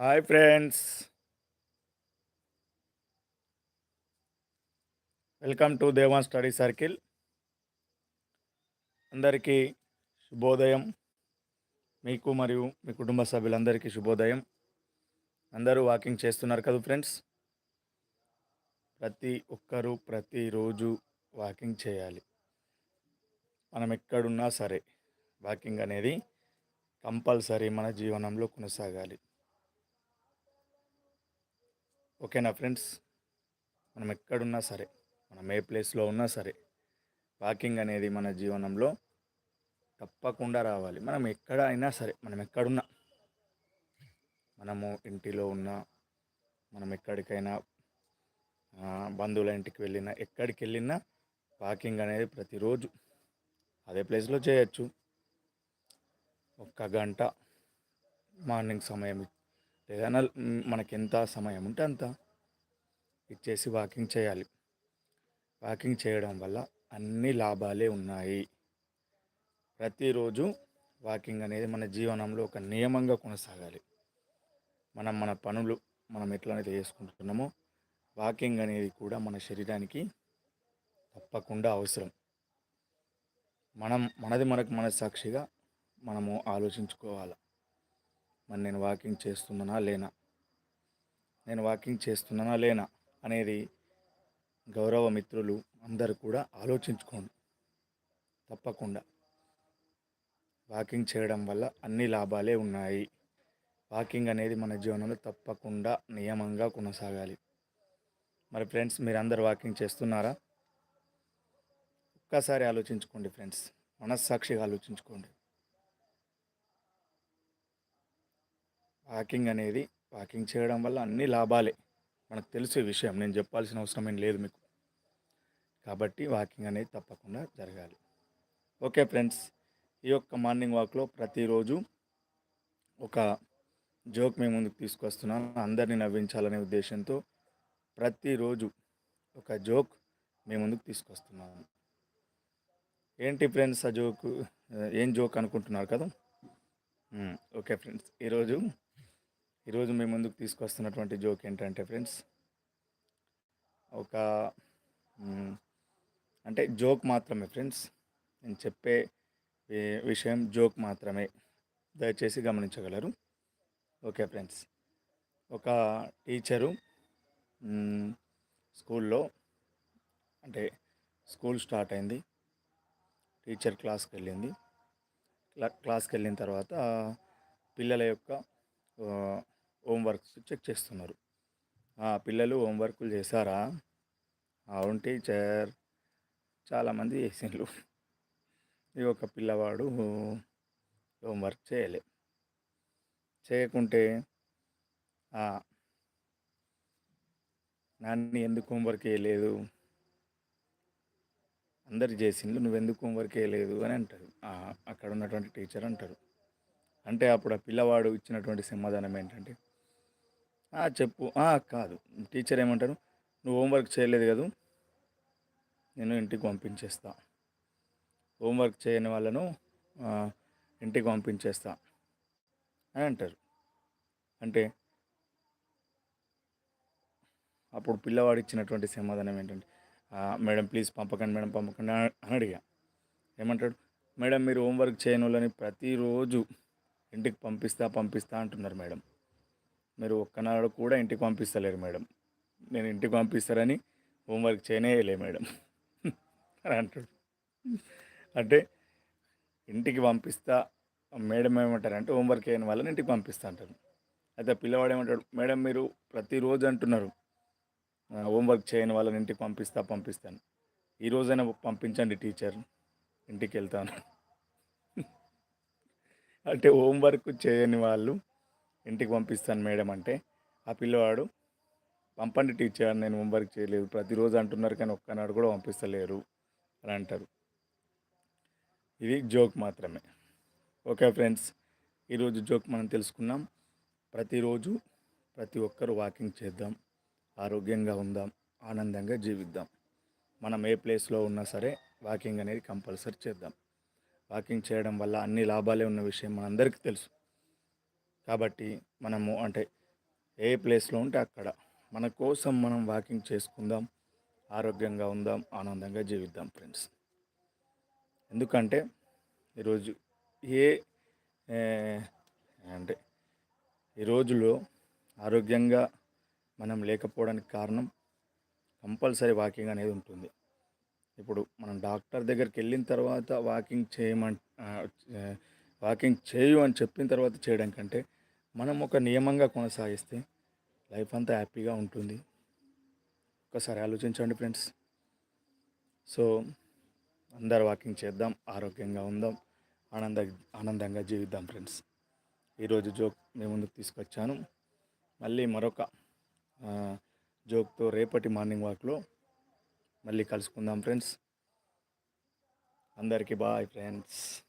Hi friends. Welcome to Devan study circle. అందరికీ శుభోదయం. మీకు మరియు మీ కుటుంబ సభ్యులందరికీ శుభోదయం. అందరూ వాకింగ్ చేస్తున్నారు కదా ఫ్రెండ్స్? ప్రతి ఒక్కరూ ప్రతిరోజు వాకింగ్ చేయాలి. మనం ఎక్కడున్నా సరే వాకింగ్ అనేది కంపల్సరీ మన జీవనంలో కొనసాగాలి. ఓకేనా ఫ్రెండ్స్? మనం ఎక్కడున్నా సరే మనం ఏ ప్లేస్లో ఉన్నా సరే వాకింగ్ అనేది మన జీవనంలో తప్పకుండా రావాలి. మనం ఎక్కడ అయినా సరే మనం ఎక్కడున్నా మనము ఇంటిలో ఉన్నా మనం ఎక్కడికైనా బంధువుల ఇంటికి వెళ్ళినా ఎక్కడికి వెళ్ళినా వాకింగ్ అనేది ప్రతిరోజు అదే ప్లేస్లో చేయొచ్చు. ఒక్క గంట మార్నింగ్ సమయం ఏదైనా మనకెంత మనకి ఎంత సమయం ఉంటే అంత ఇచ్చేసి వాకింగ్ చేయాలి. వాకింగ్ చేయడం వల్ల అన్ని లాభాలే ఉన్నాయి. ప్రతిరోజు వాకింగ్ అనేది మన జీవనంలో ఒక నియమంగా కొనసాగాలి. మనం మన పనులు మనం ఎట్లనైతే చేసుకుంటున్నామో వాకింగ్ అనేది కూడా మన శరీరానికి తప్పకుండా అవసరం. మనం మనది మనకు మనసాక్షిగా మనము ఆలోచించుకోవాలి? మరి నేను వాకింగ్ చేస్తున్నానా లేనా? నేను వాకింగ్ చేస్తున్నానా లేనా? అనేది గౌరవ మిత్రులు అందరూ కూడా ఆలోచించుకోండి. తప్పకుండా. వాకింగ్ చేయడం వల్ల అన్ని లాభాలే ఉన్నాయి. వాకింగ్ అనేది మన జీవనంలో తప్పకుండా నియమంగా కొనసాగాలి. మరి ఫ్రెండ్స్ మీరందరూ వాకింగ్ చేస్తున్నారా? ఒక్కసారి ఆలోచించుకోండి ఫ్రెండ్స్ మనస్సాక్షిగా ఆలోచించుకోండి. వాకింగ్ అనేది వాకింగ్ చేయడం వల్ల అన్ని లాభాలే. మనకు తెలిసే విషయం. నేను చెప్పాల్సిన అవసరం ఏం లేదు మీకు. కాబట్టి వాకింగ్ అనేది తప్పకుండా జరగాలి. Okay friends. ఈ యొక్క మార్నింగ్ వాక్లో ప్రతిరోజు ఒక జోక్ మీ ముందుకు తీసుకొస్తున్నాను. అందరినీ నవ్వించాలనే ఉద్దేశంతో ప్రతిరోజు ఒక జోక్ మీ ముందుకు తీసుకొస్తున్నాను. ఏంటి ఫ్రెండ్స్ ఆ జోక్? ఏం జోక్ అనుకుంటున్నారు కదా? Okay friends. ఈరోజు ఈరోజు మీ ముందుకు తీసుకొస్తున్నటువంటి జోక్ ఏంటంటే ఫ్రెండ్స్ ఒక అంటే జోక్ మాత్రమే ఫ్రెండ్స్. నేను చెప్పే విషయం జోక్ మాత్రమే. దయచేసి గమనించగలరు. ఓకే ఫ్రెండ్స్ ఒక టీచరు స్కూల్లో అంటే స్కూల్ స్టార్ట్ అయింది. టీచర్ క్లాస్కి వెళ్ళింది. క్లా క్లాస్కి వెళ్ళిన తర్వాత పిల్లల యొక్క హోంవర్క్స్ చెక్ చేస్తున్నారు. పిల్లలు హోంవర్క్లు చేశారా? అవును టీచర్ చాలామంది చేసిండ్రు ఈ ఒక పిల్లవాడు హోంవర్క్ చేయలే. చేయకుంటే నాన్న ఎందుకు హోంవర్క్ చేయలేదు? అందరు చేసిండ్రు నువ్వు ఎందుకు హోంవర్క్ చేయలేదు? అని అంటారు. అక్కడ ఉన్నటువంటి టీచర్ అంటారు. అంటే అప్పుడు ఆ పిల్లవాడు ఇచ్చినటువంటి సమాధానం ఏంటంటే చెప్పు. "ఆ, కాదు. టీచర్ ఏమంటారు? నువ్వు హోంవర్క్ చేయలేదు కదా? నేను ఇంటికి పంపించేస్తా. హోంవర్క్ చేయని వాళ్ళను ఇంటికి పంపించేస్తా అని అంటారు. అంటే అప్పుడు పిల్లవాడు ఇచ్చినటువంటి సమాధానం ఏంటంటే మేడం ప్లీజ్ పంపకండి మేడం పంపకండి అని అడిగా. ఏమంటాడు? మేడం మీరు హోంవర్క్ చేయని వాళ్ళని ప్రతిరోజు ఇంటికి పంపిస్తా పంపిస్తా అంటున్నారు మేడం. మీరు ఒక్కనాడు కూడా ఇంటికి పంపిస్తలేరు మేడం. నేను ఇంటికి పంపిస్తారని హోంవర్క్ చేయనేయలే మేడం. అని అంటాడు. అంటే ఇంటికి పంపిస్తా మేడం ఏమంటారంటే హోంవర్క్ చేయని వాళ్ళని ఇంటికి పంపిస్తా అంటారు. అయితే పిల్లవాడు ఏమంటాడు మేడం మీరు ప్రతిరోజు అంటున్నారు హోంవర్క్ చేయని వాళ్ళని ఇంటికి పంపిస్తా పంపిస్తాను ఈ రోజైనా పంపించండి టీచర్ ఇంటికి వెళ్తాను. అంటే హోంవర్క్ చేయని వాళ్ళు ఇంటికి పంపిస్తాను మేడం అంటే ఆ పిల్లవాడు పంపండి టీచర్ నేను హోంవర్క్ చేయలేదు. ప్రతిరోజు అంటున్నారు కానీ ఒక్కనాడు కూడా పంపిస్తలేరు అని అంటారు. ఇది జోక్ మాత్రమే. ఓకే ఫ్రెండ్స్ ఈరోజు జోక్ మనం తెలుసుకున్నాం. ప్రతిరోజు ప్రతి ఒక్కరు వాకింగ్ చేద్దాం ఆరోగ్యంగా ఉందాం ఆనందంగా జీవిద్దాం. మనం ఏ ప్లేస్లో ఉన్నా సరే వాకింగ్ అనేది కంపల్సరీ చేద్దాం. వాకింగ్ చేయడం వల్ల అన్ని లాభాలే ఉన్న విషయం మనందరికీ తెలుసు. కాబట్టి మనము అంటే ఏ ప్లేస్లో ఉంటే అక్కడ మన కోసం మనం వాకింగ్ చేసుకుందాం ఆరోగ్యంగా ఉందాం ఆనందంగా జీవిద్దాం ఫ్రెండ్స్. ఎందుకంటే ఈరోజు ఏ అంటే ఈ రోజులో ఆరోగ్యంగా మనం లేకపోవడానికి కారణం కంపల్సరీ వాకింగ్ అనేది ఉంటుంది. ఇప్పుడు మనం డాక్టర్ దగ్గరికి వెళ్ళిన తర్వాత వాకింగ్ చేయమన్ వాకింగ్ చేయు అని చెప్పిన తర్వాత చేయడం కంటే మనం ఒక నియమంగా కొనసాగిస్తే లైఫ్ అంతా హ్యాపీగా ఉంటుంది. ఒకసారి ఆలోచించండి ఫ్రెండ్స్. సో అందరు వాకింగ్ చేద్దాం ఆరోగ్యంగా ఉందాం ఆనంద ఆనందంగా జీవిద్దాం ఫ్రెండ్స్. ఈరోజు జోక్ మేము ముందుకు తీసుకొచ్చాను. మళ్ళీ మరొక జోక్తో రేపటి మార్నింగ్ వాక్లో మళ్ళీ కలుసుకుందాం ఫ్రెండ్స్. అందరికీ బాయ్ ఫ్రెండ్స్.